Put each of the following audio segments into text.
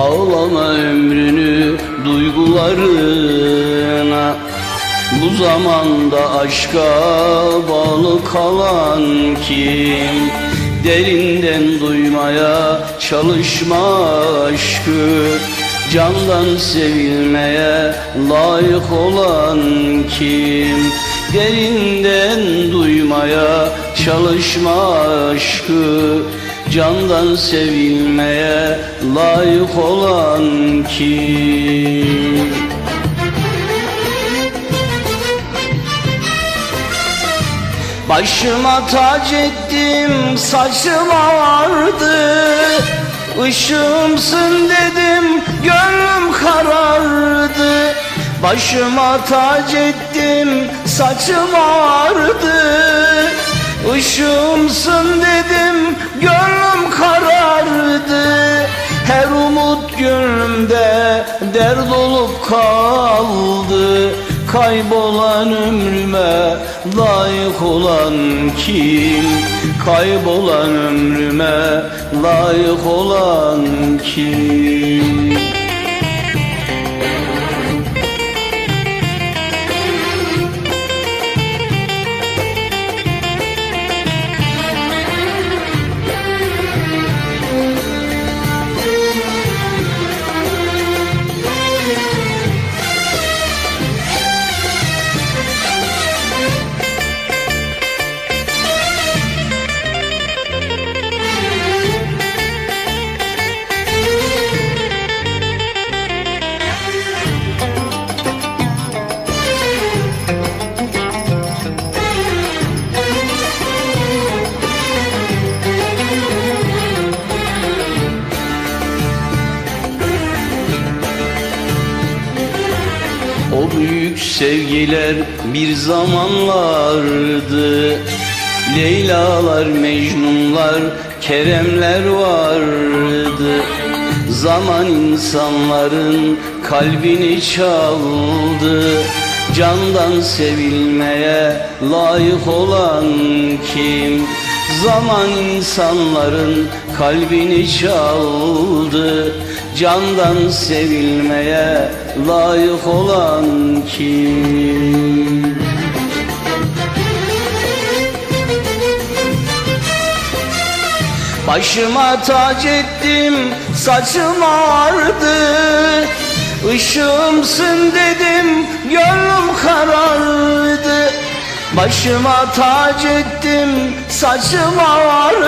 Bağlama ömrünü duygularına. Bu zamanda aşka bağlı kalan kim? Derinden duymaya çalışma aşkı. Candan sevilmeye layık olan kim? Derinden duymaya çalışma aşkı Candan sevilmeye layık olan kim? Başıma tac ettim saçıma vardı. Işığımsın dedim gönlüm karardı. Başıma tac ettim saçıma vardı. Işığımsın dedim dert olup kaldı Kaybolan ömrüme layık olan kim? Kaybolan ömrüme layık olan kim? O büyük sevgiler bir zamanlardı. Leylalar, Mecnunlar, Keremler vardı. Zaman insanların kalbini çaldı. Candan sevilmeye layık olan kim? Zaman insanların kalbini çaldı Candan sevilmeye layık olan kim? Başıma tac ettim saçım ağardı. Işığımsın dedim gönlüm karardı. Başıma tac ettim saçım ağardı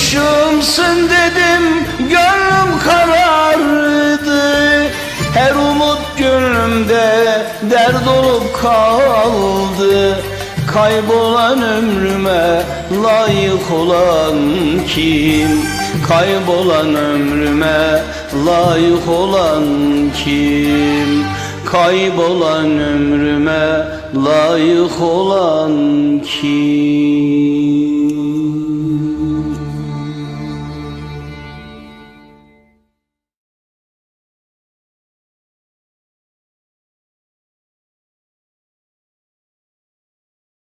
Işığımsın dedim gönlüm karardı Her umut gönlümde dert olup kaldı Kaybolan ömrüme layık olan kim? Kaybolan ömrüme layık olan kim? Kaybolan ömrüme layık olan kim?